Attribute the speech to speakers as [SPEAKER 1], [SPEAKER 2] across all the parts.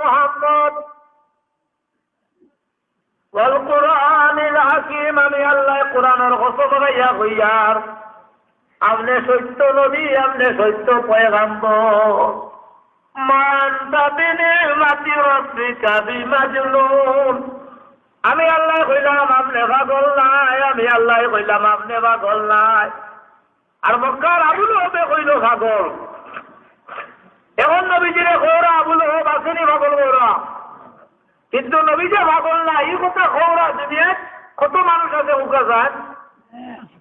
[SPEAKER 1] মোহাম্মদ। ওয়াল কুরআনিল হাকিম, আমি আল্লাহ কোরআনের কসম গাইয়া কইয়ার। আপনি সত্য নবী আপনি সত্য পয়গাম্বর। মান তাবিনে মাতি রব্বিকা আমি আল্লাহ কইলাম আপনি পাগল নাই, আমি আল্লাহ কইলাম আপনি পাগল নাই। আর মক্কার আবুল হবে কইল পাগল। এখন নবীজিরে খৌরা আবুল হোক আসেনি পাগল খৌরা কিন্তু নবীজে পাগল না, এই কথা খৌরা দুনিয়ায় কত মানুষ আছে উকা যায়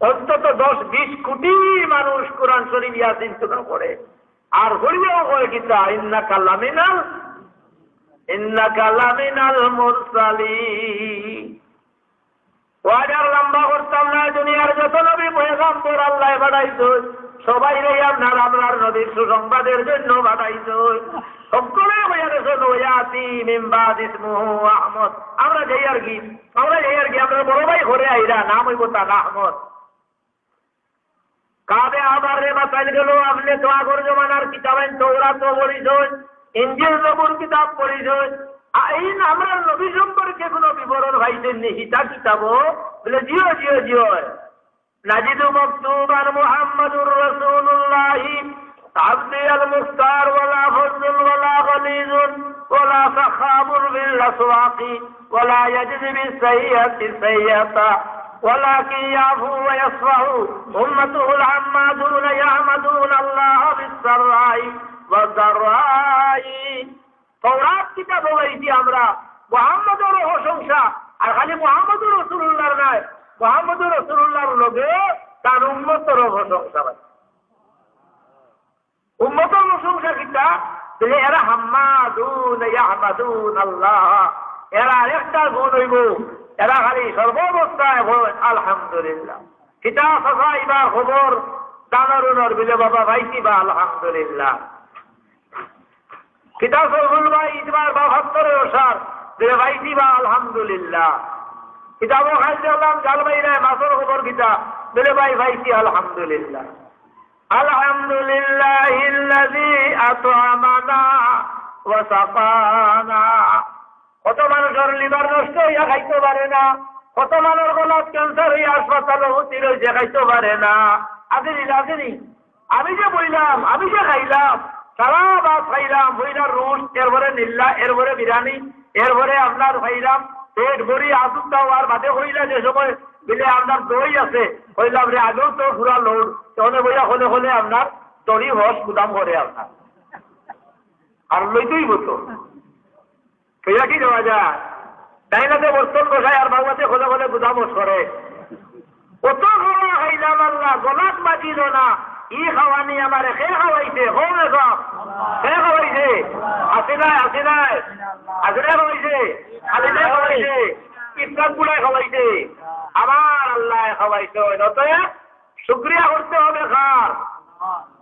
[SPEAKER 1] অন্তত দশ, বিশ কোটি মানুষ কোরআন শরীফ ইয়াসিন সুরা করে আর হরিও করে কিতা ইন্না কাল্লামিনাল ইন্না কাল্লামিনাল মুরসালি ওয়াজার লম্বা করতাম না, দুনিয়ার যত নবী পয়গাম্বর আল্লাহ বাড়াইতো সবাই রে আপনার আপনার নদীর সুসংবাদের জন্য বাড়াইতো সকলে হইয়া গেছে নয়াতি মিম্বাদ ইসমুহু আহমদ। আমরা যাই আর কি, আমরা যাই আর কি, আমরা বড় ভাই ঘরে আইরা নাম হইব তার আহমদ। কাবে আবার রে বাতাইল গেল, আপনি তো আগর জমানার কিতাবেন তৌরা তো পড়িছই ইঞ্জিল জবুর কিতাব পড়িছই এই আমরা নবী সম্পর্কে কোনো বিবরণ ভাইছেন নি হিতা কিতাব বলে, জিও জিও জিও। নাজিদু মকতুবান মুহাম্মাদুর রাসূলুল্লাহ عبدي المختار ولا فضل ولا غليظ ولا سخاب بالاسواق ولا يجزي بالسيئة السيئة ولكن يعفو ويصفح أمته العمادون يعمدون الله بالسراء والضراء তৌরাত কিতাব হয়েছি আমরা মোহাম্মদের প্রশংসা আর খালি মোহাম্মদুর রসুল্লাহর নয় মোহাম্মদুর রসুল্লাহর লোকে তার উন্মতর প্রশংসা পায়। উন্মতর প্রশংসা কিতা? এরা হাম্মাদুন, ইয়াহমাদুন আল্লাহ। এরা আরেকটা গুণ হইব। এরা খালি সর্বাবস্থায় আলহামদুলিল্লাহ। কিতা সফা ইবার খবর? দানারুনর বিলে বাবা ভাইটি বা আলহামদুলিল্লাহ। কিতা সরফুল ভাই ইতবার বাহাত্তরে ওসার? বিলে ভাইটি বা আলহামদুলিল্লাহ। কিতাবও খাইতে হলাম বাইরে মাসর খবর কিতা। বিলে, ভাই ভাইটি আলহামদুলিল্লাহ। আলহামদুলিল্লাহ সাকানা কত মানুষের লিভার নষ্ট হইয়া খাইতে পারে না। কত মানুষ ক্যান্সার হইয়া ভর্তি রয়েছে খাইতে পারে না। আমি যে বইলাম, আমি যে খাইলাম, সারা বাদ খাইলাম বইলার রুশ এরপরে নীল্লা এরপরে বিরিয়ানি এরপরে আপনার খাইলাম। পেট ভরি আসুক দাও আর বাদে হইলা যে সময় বিলে আপনার দই আছে হইলাম রে আগেও তো পুরা লোড। তখন বইয়া হলে হলে আপনার দড়ি হস, গুদাম করে আপনার। আর লইতেই হতো। সেটা কি দেওয়া যায়? ডাইনাতে বর্তন বসায় আর বাবাতে হলে হলে গুদামস করে কত খাওয়া খাইলাম আল্লাহ, গলাত বাজিল না। ই খাওয়ানি আমার খে খাওয়াইছে হোমে সব খে খাওয়াইছে আসে নাই আসে নাই আসলে খাওয়াইছে আলিদে খাওয়াইছে ইফতার গুলাই খাওয়াইছে আমার আল্লাহ খাওয়াইছে অতএব শুক্রিয়া করতে হবে খার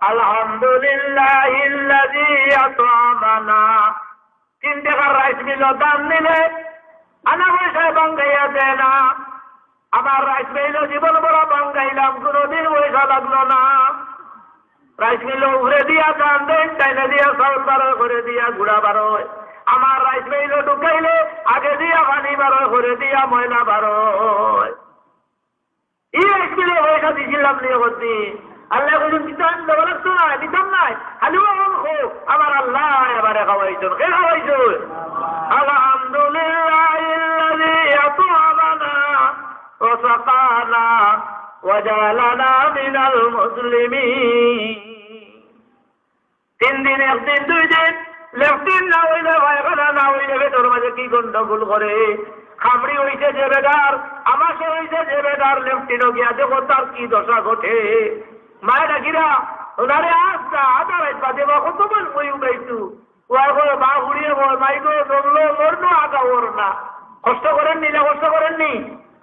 [SPEAKER 1] আলহামদুলিল্লাহ আতআমানা তিন টাকার রাইস মিলের দাম নিলে আনা পয়সায় বাঙ্গাইয়া দেয় না। আমার রাইস মিল জীবন বড় বাঙ্গাইলাম, কোনোদিন পয়সা লাগল না। রাইস মিল উভরে দিয়া দাম দেন টাইনে দিয়া চাউল বারো করে দিয়া গুড়া বারোয় আমার রাইস মিল ঢুকাইলে, আগে দিয়া পানি বারো করে দিয়া ময়লা বারোয় ই রাইস মিলে পয়সা দিছিলাম নিয়ে আল্লাহ লাগতো না দিতাম নাই। খো আমার আল্লাহ এবারে কে খাওয়াইছেন? আলহামদুলিল্লাহ আতআমানা ওয়া সাকানা তিন দিন একদিন দুই দিন লেফটিন না হইলে না হইলে ভেতর মাঝে কি গন্ডগোল করে? খামড়ি হইছে যে বেদার হইছে যে বেদার গিয়া দেখো তার কি দশা ঘটে। মায়ের ডাকিরা ওনারে আসতা আদা রাইতা দেবা কত মান মই উগাইছু ওয়াই করে মা উড়িয়ে বল, মাই গো দমলো মরনো আগা ওর না। কষ্ট করেন নি না, কষ্ট করেননি?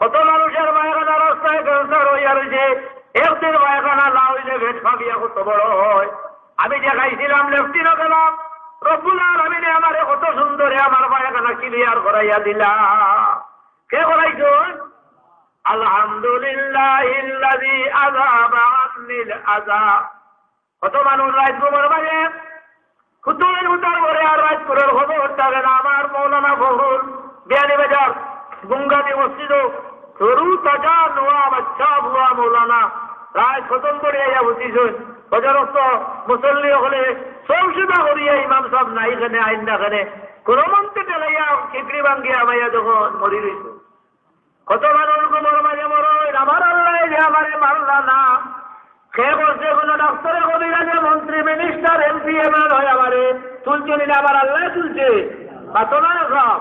[SPEAKER 1] কত মানুষের মায়খানা রাস্তায় ক্যান্সার হইয়া রয়েছে একদিন মায়খানা না হইলে ভেট ভাবিয়া কত বড় হয়। আমি যে খাইছিলাম লেফটিনও গেলাম। রব্বুল আলমিনে আমার কত সুন্দরে আমার মায়খানা ক্লিয়ার করাইয়া দিলা। কে করাইছুন আলহামদুলিল্লাহ কত মানুষ রাত গোবর বাজে থাকেন আমার মৌলানা ফখরুল বিয়ানি বাজার, গুঙ্গাদি মসজিদ সরু তাজা নোয়া বাচ্চা বুয়া মৌলানা। রায় খতম করে আইয়া বুঝিছেন হজারত মুসল্লি হলে সংসদা করিয়া ইমাম সাহেব নাই খানে আইন না খানে কোন মন্ত্রে টেলাইয়া খিকড়ি ভাঙ্গিয়া মাইয়া যখন মরি রইছে কত মানুষ গুমর মাঝে মর আমার আল্লাহ যে আমারে মারলা না। সে বলছে কোন ডাক্তারে কবিরাজে মন্ত্রী মিনিস্টার এমপি এমএল হয় আমারে তুলছে না আমার আল্লাহ তুলছে। পাতো না সব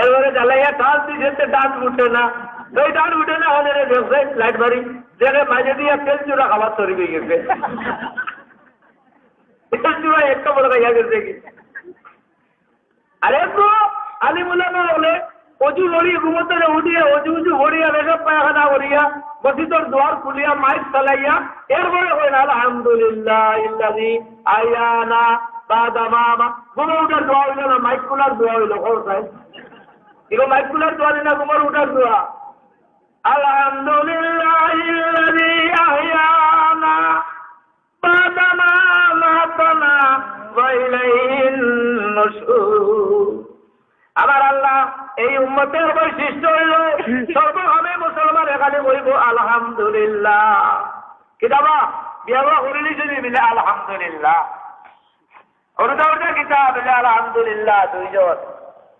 [SPEAKER 1] এরপরে জ্বালাইয়া টান দিছে ডান উঠে না। ওই ডান উঠে না, হলে দেখছে, লাইট মারি। দেখে মাঝে দিয়ে তেল চূড়া খাবার তৈরি হয়ে গেছে। তেল চূড়া একটা বড় খাইয়া গেছে কি? আরে তো আলি মুলামা হলে অজু ভরিয়ে ঘুমোতে উঠিয়ে, অজু উজু ভরিয়া রেখে পায়খানা করিয়া, মসজিদের দুয়ার খুলিয়া, মাইক চালাইয়া, এরপরে হয় না আলহামদুলিল্লাহ ইল্লাদি আয়ানা বাদামা ঘুমে উঠার দোয়া হইল না, মাইক কুলার দোয়া হইল খরচায় এগুলো মাইক কুলার দোয়া দিনা ঘুমার উঠার দোয়া। আবার আল্লাহ এই উম্মতের বৈশিষ্ট্য হইল, সর্বভাবে মুসলমান এখানে বলব আলহামদুলিল্লাহ। কিতাবা বিয়াবা করিলি যদি মিলে, আলহামদুলিল্লাহ। ওরটা কিতাব আলহামদুলিল্লাহ দুইজন।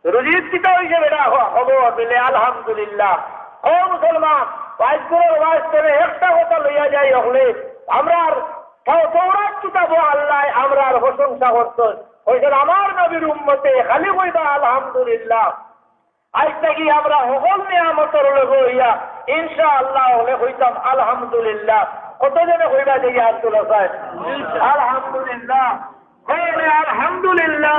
[SPEAKER 1] রুজিত কিতা হয়েছে বেটা হব আলহামদুলিল্লাহ। ও মুসলমান ওয়াইজ করে করে একটা কথা লইয়া যাই হলে, আমরা সৌরাত কিতাব আল্লাহ আমরা প্রশংসা করতেন আমার নবীর উম্মতে খালি কইবা আলহামদুলিল্লাহ। আজ থেকে আমরা সকল নিয়ামতর হইয়া ইনশা আল্লাহ হলে হইতাম আলহামদুলিল্লাহ। হইবা আলহামদুলিল্লাহ। আলহামদুলিল্লাহ।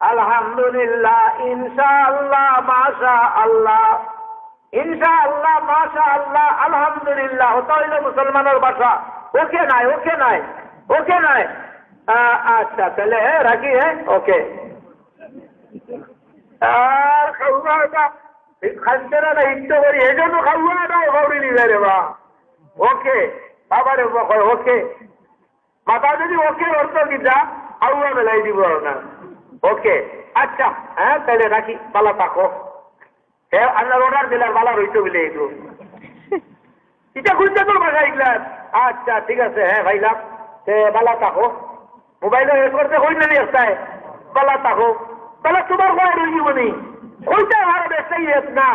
[SPEAKER 1] আলহামদুলিল্লাহ, ইনশাআল্লাহ মাশা আল্লাহ ইনশাআল্লাহ মাশা আল্লাহ আলহামদুলিল্লাহ। ওটা হইল মুসলমানের ভাষা ওকে নাই ওকে নাই ওকে নাই। আচ্ছা তাহলে হ্যাঁ রাখি হ্যাঁ ওকে। ওকে ওকে। মাথা যদি ওকে অর্থ কিটা খাওয়া মেলাই দিব না। ওকে আচ্ছা হ্যাঁ তাহলে রাখি পালা থাকো হ্যাঁ আপনার অর্ডার দিলাম ভালো রইতো বলে এগুলো এটা খুঁজতে তো বাসা এগুলার আচ্ছা ঠিক আছে হ্যাঁ ভাইলাম। বালা থাকো মোবাইলে এ করতে হই না রাস্তায় বালা থাকো তাহলে তোমার কোনো রইব নি। ওইটা আমার এস না।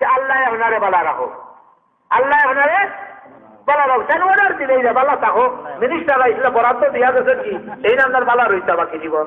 [SPEAKER 1] যে আল্লাহ আপনারে বালা রাখো। আল্লাহ আপনারে বালা রাখো। কেন অর্ডার দিলে বালা থাকো মিনিস্টার আইসলে বরাদ্দ দিয়া গেছে কি? এই নাম বালা রইতে বাকি জীবন।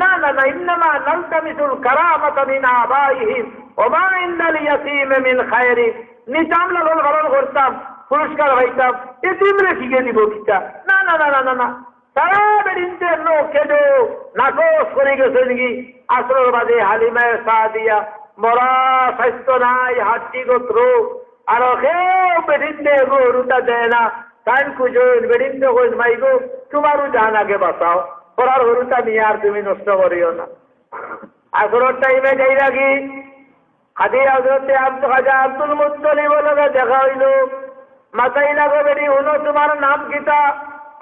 [SPEAKER 1] না না না, ইন্নামা নালতামিসুল কারামাতা মিন আবাইহিম ওমা ইন্নাল ইয়াতীমে মিন খায়রি নিজাম লালন পালন করতাম, পুরস্কার হইতাম এতিমরে শিখে কিতা না না না না না না সারা লোক করে গেছে নাকি? আসর বাদে হালিমায় সাহ দিয়া মরা স্বাস্থ্য নাই, হাড্ডি গোত্র, আর কেউ বেরিন্দে রুতা দেয় না। টাইম খুঁজো বেরিন্দে হইস মাইগো, তোমারও আগে বাঁচাও। পড়ার গরুটা নিয়ে আর তুমি নষ্ট করিও না। আসরের টাইমে যাই রাখি খাদি হজরতে আব্দ আব্দুল মুত্তলিব দেখা হইল। মাথায় লাগো বেরি হলো তোমার নাম গীতা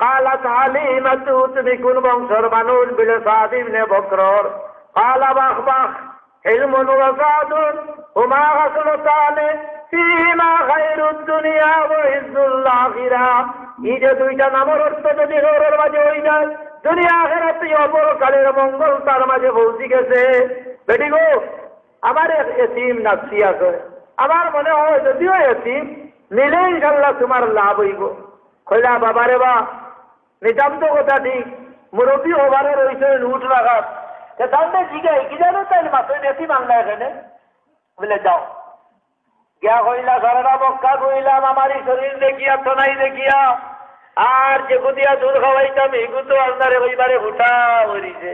[SPEAKER 1] কালা তাহালি মাতু তুমি কোন বংশর মানুষ বিলে সাদিবনে বক্রর। কালা এই যে দুইটা নামের অর্থ যদি হওয়ার মাঝে হই যায় দুনিয়া আখেরাতে অপর কালের মঙ্গল তার মাঝে পৌঁছে গেছে। বেটি গো, আমার এতিম নাচি আছে। আমার মনে হয় যদিও এতিম নিলে ইনশাল্লাহ তোমার লাভ হইব। কইলা, বাবারে বা, নিতান্ত কথা ঠিক। মুরব্বী হবারে রয়েছে উঠ রাখার তাহলে জিগাই, কি জানো তাই মাত্র এতিম আনলা এখানে? বলে, যাও। গিয়া কইলা সারা মক্কা কইলাম আমার শরীর দেখিয়া নাই দেখিয়া। আর যে গুদিয়া দুধ খাওয়াইতাম এগু তো আপনার ওইবারে ফুটা হইছে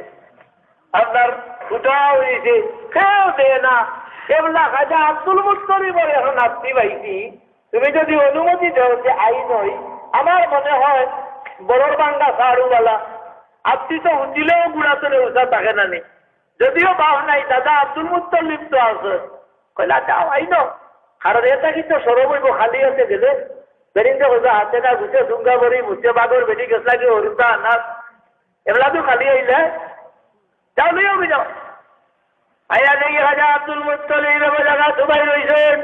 [SPEAKER 1] আপনার ফুটা হইছে কেউ দে না। এগুলা খাজা আব্দুল মুস্তরি বলে, এখন আপনি ভাইটি, তুমি যদি অনুমতি দাও যে আইন হই আমার মনে হয় বড়র বাঙ্গা সারুওয়ালা, আপনি তো উঠিলেও গুড়া তোলে উষা থাকে না নি। যদিও বাহ নাই, দাদা আব্দুল মুস্তলিম তো আছে। কইলা যাও আইন কারণ এটা কিন্তু সরব খালি হতে গেলে। কইবা হাতে না ঘুষে ডুঙ্গা বরি মুছে বাগর বেটি গেছ লাগে হরিতা আনাস এগুলা তো খালি হইলে যাও লইও বি যাও। আইয়া দেখি হাজা আব্দুল মুস্তলিম জায়গা সবাই রইছেন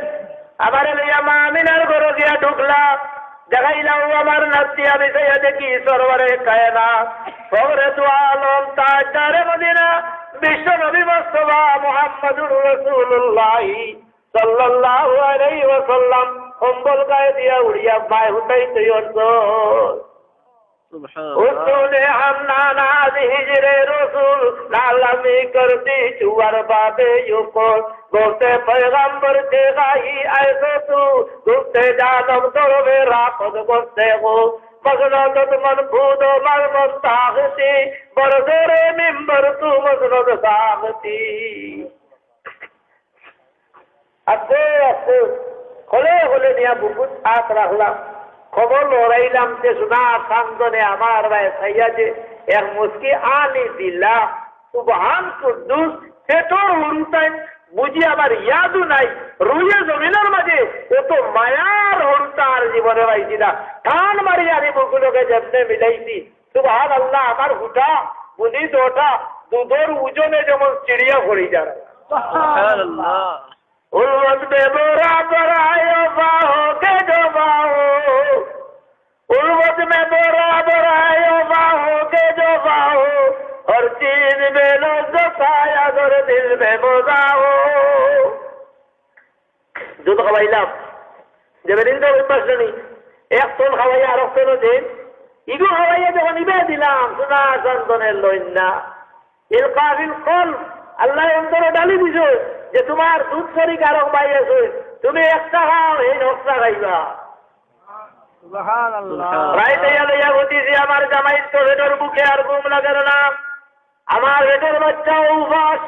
[SPEAKER 1] আবার লইয়া মা আমিনার ঘর গিয়া ঢুকলা দেখাইলাম আমার নাতি, আমি সেই দেখি সরবরে কায়না খবরে তো আলম তাজারে মদিনা। বিশ্ব নবী মোস্তফা মুহাম্মদুর রাসূলুল্লাহ সাল্লাল্লাহু আলাইহি ওয়াসাল্লাম কম্বল গায়ে দিয়া উড়িয়া বাই হুতাই তৈর उसूल हम नाना हिजरे रसूल नालमी करती चुवर बाबे युको गोते पैगंबर के गाही ऐसो तू गुप्ते जानम तोर मेरा खुद गोते हो मगनत मन फूद मन मस्तागती बरदरे मिंबर तू मगनत सागती আস্তে আস্তে হলে হলে নিয়ে বুকুত হাত রাখলাম। খবর লড়াইলাম যে শোনা সান্দনে আমার ভাই সাইয়া যে এক মুসকি আনি দিলা। সুবহান কুদ্দুস সেটোর হরুতাই বুঝি আমার ইয়াদু নাই। রুয়ে জমিনের মাঝে এত মায়ার হরুতা জীবনে পাইছি না টান মারি আমি বুকুলোকে যেমনে মিলাইছি। সুবহান আল্লাহ আমার হুটা বুঝি দোটা দুধর উজনে যেমন চিড়িয়া ভরি যারা उल्वत में बोरा बरायो बाहो के जो बाहो उल्वत में बोरा बरायो बाहो के जो बाहो हर चीज में लोग साया कर दिल में बोजाओ দুধ খাওয়াইলাম যেবেদিন তো অভ্যাস নেই এক তোল খাওয়াইয়া আর এক তোল দিন ইগু খাওয়াইয়া যখন ইবে দিলাম সোনা চন্দনের লইন্না এর কাবিল কল আল্লাহ অন্তরে ডালি দিছো যে তোমার দুধ শরী কারক তুমি একটা খাও এই নকশা খাইবা। লইয়া আমার জামাই তো বুকে আর ঘুম লাগে না। আমার বাচ্চা উপাস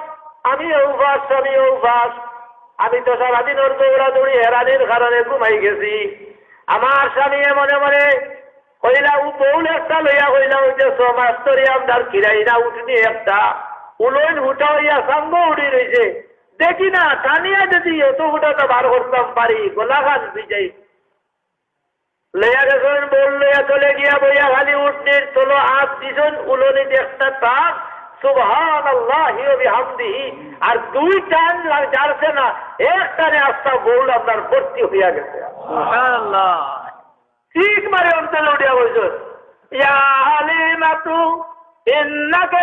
[SPEAKER 1] আমি উপাস স্বামী উপাস। আমি তো সারাদিন ওর দৌড়াদৌড়ি হেরানির কারণে ঘুমাই গেছি। আমার স্বামী মনে মনে কইলা ও বউল একটা লইয়া কইলা যে কিরাই না উঠনি একটা। উলইন উঠা হইয়া সাঙ্গ উড়ি রয়েছে দেখি না টানিয়া যদি এত উঠাটা বার করতাম পারি গোলাঘাট বিজয়ী লইয়া গেছেন বল লইয়া চলে গিয়া বইয়া খালি উঠনির চলো হাত দিছেন উলনি একটা টান সুবহান আল্লাহ বিহামদিহি। আর দুই টান যাচ্ছে না এক টানে আস্তা বউল আপনার ভর্তি হইয়া গেছে। ঠিক মারে অন্তরে উঠিয়া ইয়া ইন্নাকে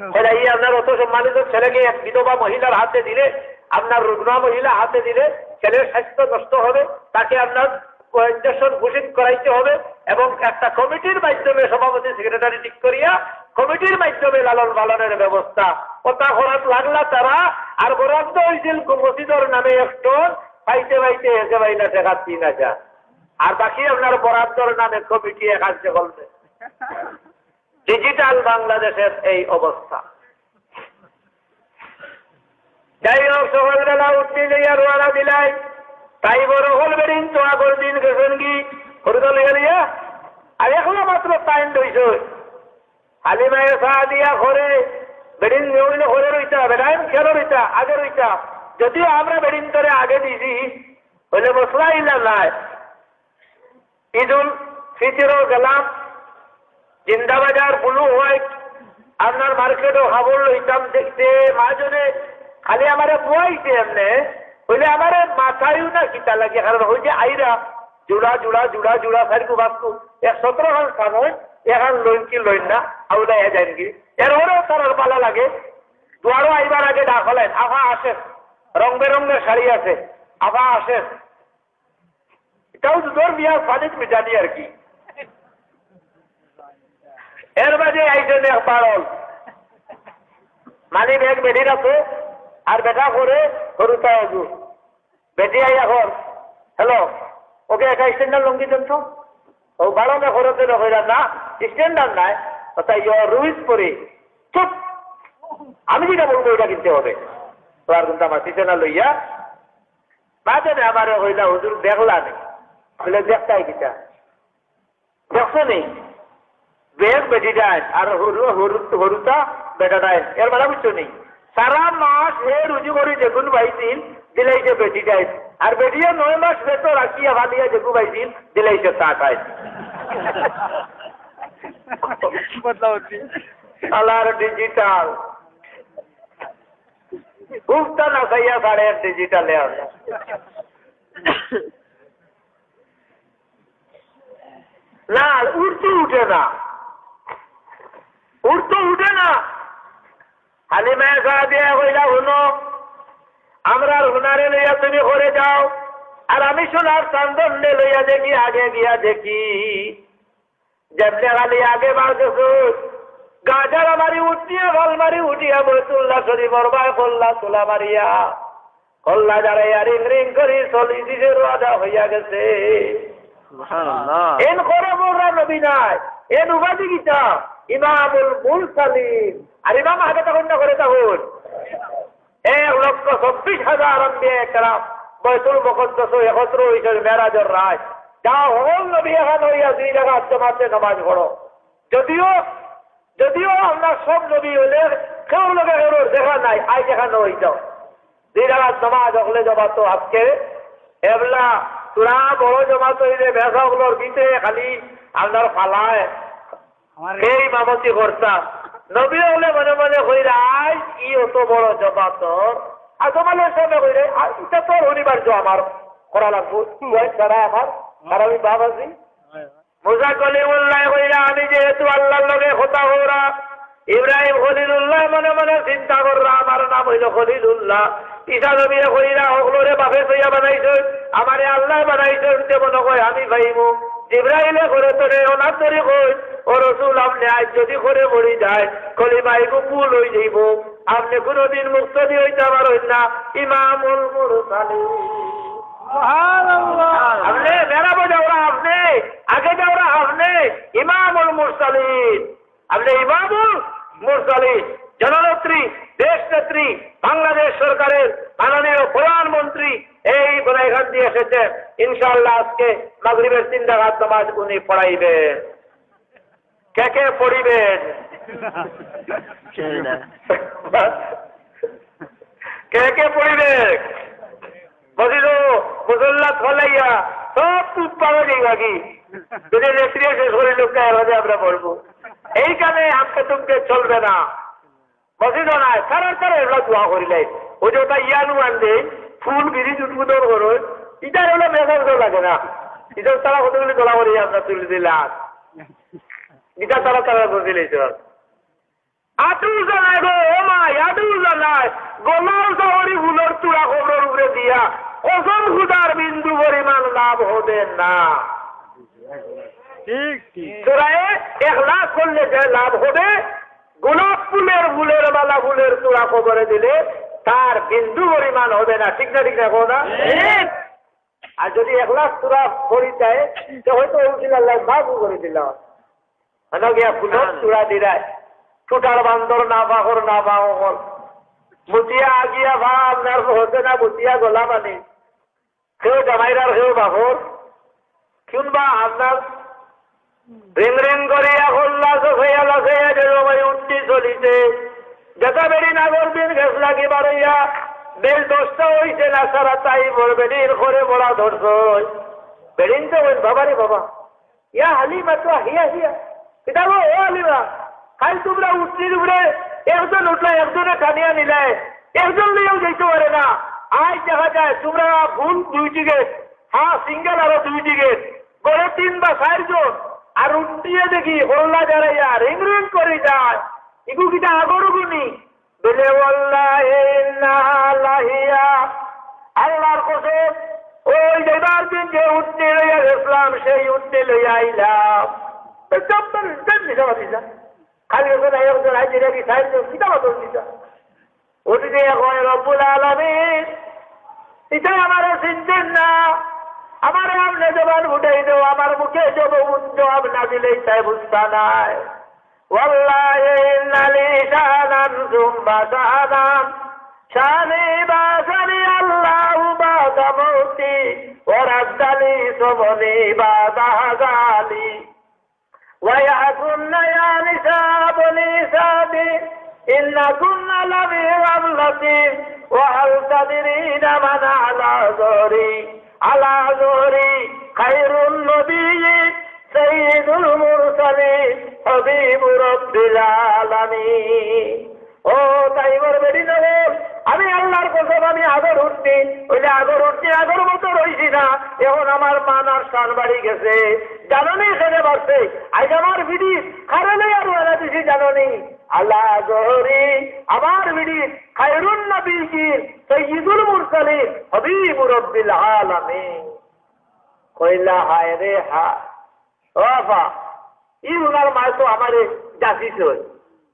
[SPEAKER 1] সেটা ই আপনার অত সম্মানিত ছেলেকে এক বিধবা মহিলার হাতে দিলে, আপনার রুগ্ন মহিলা হাতে দিলে ছেলের স্বাস্থ্য নষ্ট হবে, তাকে আপনার ইঞ্জেকশন ঘোষিত করাইতে হবে এবং একটা কমিটির মাধ্যমে সভাপতি সেক্রেটারি ঠিক করিয়া কমিটির মাধ্যমে লালন পালনের ব্যবস্থা। কথা খরচ লাগলা তারা, আর বরাদ্দ হয়েছিল মসজিদর নামে একজন পাইতে পাইতে এসে পাইনা টাকা তিন হাজার আর বাকি আপনার বরাদ্দর নামে কমিটি এক হাজার বলবে। ডিজিটাল বাংলাদেশের এই অবস্থা। যাই হোক, সকালবেলা উঠতে লইয়া রোয়ানা দিলাই, তাই বড় হল বেরিন, তো আগর দিন গেছেন কি? হরদল গেলিয়া? আর এখনও মাত্র টাইম রইছ হালিমায়ে চাহ দিয়া ঘরে নেউলে ঘরে রইতা বেড়াইন খেলো রইতা, আগে রইতা। যদিও আমরা বেডিন ধরে আগে দিছি হইলে মশলা ইলা নাই। ঈদুল ফিতরও গেলাম জিন্দাবাজার ব্লু হোয়াইট। আপনার মার্কেটও খাবর লইতাম দেখতে মাজনে খালি আমারে বুয়াইছে এমনে। হইলে আমারে মাথায়ও না কিতা লাগে, কারণ হইছে আইরা জুড়া জুড়া জুড়া জুড়া সারিকু বাস্তু এক সতেরো খান সাময় এখন লইন কি লইন না, আউলাই যাইন কি। এর ওরেও তার পালা লাগে। দুয়ারও আইবার আগে ডাক হলেন আফা আসেন রং বেরঙের শাড়ি আছে, আফা আসেন এটাও দুটোর বিয়া সাদিক মিটানি আর কি। এর মাঝে আইসেন এক পারল মালিক এক বেডির আছে, আর বেটা করে সরুতা এগু বেটি আই এখন। হ্যালো ওকে একটা স্ট্যান্ডার্ড লঙ্গি দেন ও না খরচে নকইরা না স্ট্যান্ডার্ড নাই। তাই রুইস পরে চুপ! আমি যেটা বলব ওইটা কিনতে হবে তো আর কিন্তু আমার সিজনা লইয়া বাদে না আমার হইলা হুজুর দেখলা নেই বলে দেখতাই কিটা দেখছ নেই বেগ বেটিটাই আর হরু হরু হরুতা বেটাটাই এর বেলা বুঝছ নেই সারা মাস হে রুজু করে যেগুন পাইছিল দিলাইছে বেটিটাই আর বেটিয়ে নয় মাস বেতো রাখিয়া ভালিয়া যেগু পাইছিল দিলাইছে তাটাই আলার ডিজিটাল খুবটা না খাইয়া সাড়ে ডিজিটালে না উঠতে উঠে না। উঠতে উঠে না। খালি মেয়ে সারা দিয়ে কইলা শুনো আমরা হুনারে লইয়া তুমি করে যাও আর আমি সোনার চান্দনে লইয়া দেখি আগে গিয়া দেখি। যেমনি খালি আগে বাড়তেছ গাজার মারি উঠিয়া ভালো মারি উঠিয়া বৈতুল্লা শরীফ বরবায় কল্লা তোলা মারিয়া। কল্লা যারা রিং রিং করি চলি দিছে রাজা হইয়া গেছে। এন করে মোরা নবী নাই এন উপাধি গীতা ইমামুল মুরসালিম আর ইমাম আগে তখন না করে তখন? এক লক্ষ চব্বিশ হাজার আম্বিয়া একরাম, বৈতুল মুকদ্দস একত্র হয়েছে মেরাজর রায়। যা হল নবী এখন হইয়া দুই জায়গা জমাতে নামাজ পড়ো। যদিও যদিও আমরা সব নবী হলে কেউ লোকে কেউ দেখা নাই, আই দেখানো হইত। দুই জায়গা নামাজ হলে জমাতো আজকে। এবলা তোরা বড় জমাতো হইলে মেঘগুলোর ভিতরে খালি আপনার ফালায়। সেই মামতি করতাম নবী হলে মনে মনে ই অত বড় তোমার সামনে এটা তোর অনিবার্য আমার। করা লাগবো। সারা আমার। আর আমি আমি যেহেতু আল্লাহর লগে কথা হওরা ইব্রাহিম খলিলুল্লাহ মনে মনে চিন্তা কররা, আমার নাম হইল খলিলুল্লাহ। ঈশা নবী কইরা হকলরে বাপে তৈয়া বানাইছেন আমারে আল্লাহ বানাইছেন যে মনে কয় আমি ভাইমু। জিব্রাইলে করে তোরে ওনার তরি কই? ও রসুল আপনি আজ যদি করে মরি যায় কলিমাই কুকুল হয়ে যাইব। আপনি কোনোদিন মুক্ত দিয়ে হইতে পারেন না। ইমামুল মুরসালিন। আপনি যাওরা আপনি। আগে যাওরা আপনি। ইমামুল মুরসালিন। আপনি ইমামুল মুরসালিন। জননেত্রী দেশ নেত্রী বাংলাদেশ সরকারের মাননীয় প্রধানমন্ত্রী এই এখান দিয়ে এসেছেন ইনশাআল্লাহ আজকে মাগরিবের ডাকাত নামাজ উনি পড়াইবেন। কে কে পড়িবেন? কে কে পড়িবেন বলিল মুসল্লা ফলাইয়া সব খুব পাওয়া যাই বাকি। যদি নেত্রী শেষ করে লোকটা এভাবে আমরা পড়ব। এইখানে আজকে তুমকে চলবে না। মসজিদ নাই সারা সারা এগুলো দোয়া করিলাই। ওই যে ওটা ইয়ানু আনবে। ফুল বিরিজ উদ্বোধন করো ইটার হলো মেঘাজ লাগে না। ইটার তারা কতগুলি তোলা করি আমরা তুলে দিলাম। এটা তারা তারা করে দিলেই আটু জানাই গো ও মা আটু জানাই গোলাল শহরি ফুলের তুলা খবরের উপরে দিয়া খুদার বিন্দু পরিমাণ লাভ হবে না?
[SPEAKER 2] ঠিক
[SPEAKER 1] এক লাখ করলে যে লাভ হবে গোলাপ ফুলের ফুলের মালা ফুলের চূড়া কবরে দিলে তার বিন্দু পরিমাণ হবে না। ঠিক না ঠিক না কো না আর যদি এক লাখ চূড়া করি যায় তো হয়তো উঠিল আল্লাহ করে দিলাম। মানে গিয়া ফুলের চূড়া দিলায় ছুটার বান্দর না বাহর না বাহর। মুতিয়া আগিয়া ভা আপনার হচ্ছে না মুতিয়া গলা মানে। কেউ জামাইরার কেউ বাহর। কিংবা আপনার রিং রিং করিয়া হল্লা সফেয়া লাফেয়া যে সময় উঠতি চলিতে। বেরি নাগর দিন গেছ লাগি বাড়াইয়া বেল দশটা হইছে না সারা তাই বেরির করে বড়া ধরছ বেড়িন তো ওই বাবারে বাবা ইয়া হালিমা তো হিয়া হিয়া এটা ও হালিমা কাল তোমরা উঠতির উপরে একজন উঠলে একজনে টানিয়া নিলে একজন নিয়েও যেতে পারে না আজ দেখা যায় তোমরা ভুল দুই টিকেট হ্যাঁ সিঙ্গেল আরও দুই টিকেট গড়ে তিন বা চারজন আর উঠিয়ে দেখি হল্লা যারাইয়া রিং রিং করে যায় ইগু কিটা আগরু গুনি বেলে লাহিয়া। আল্লাহর কসম, ওই যেবার দিন যে উঠতে লইয়া গেছিলাম সেই উঠতে লইয়া আইলাম। খালি ওখানে একজন আইছে নাকি সাহায্য কিতা মতো দিতা এখন রব্বুল না। আমার আপনি জবান উঠাই দেও, আমার মুখে জব জবাব না দিলেই তাই বুঝতা নাই। والله إن لي شانا ثم شانا شاني باسني الله بعد موتي ورد لي صبني بعد غالي ويحكن يا نساء بني سادي إن كن لفي غفلة وهل تدرين من على زوري على زوري خير النبي সৈদুল মুরসালিন হবিব রব্বিল আলামিন। ও তাইবার বেডি নগর আমি আল্লাহর কসম, আমি আগর উঠছি। ওইলে আগর উঠছি আগর মতো রইছি না। এখন আমার মান আর সান বাড়ি গেছে। জাননি সেটা বাড়ছে। আজ আমার বিডি কারণে আর মারা দিছি জাননি। আল্লাহ জহরি, আমার বিধি খায়রুন নবীজির, সৈয়দুল মুরসালিন হবিব রব্বিল আলামিন। কইলা হায় রে হায় বাবা ই উনার আমারে যাচিস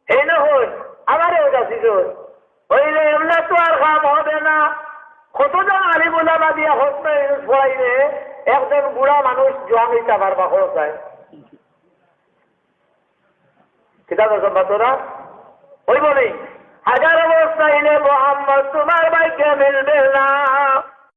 [SPEAKER 1] এই হই, আমারও যাচিস হইলে এমনি তো আর কাম হবে না। কতজন আলিম উলামা দিয়া হোক না পড়াইলে একজন বুড়া মানুষ জোয়ান হইতে পারবা খরচ যায় কিতাব তোরা? ওই বলি হাজার অবস্থা ইলে মোহাম্মদ, তোমার বাইকে মিলবে না।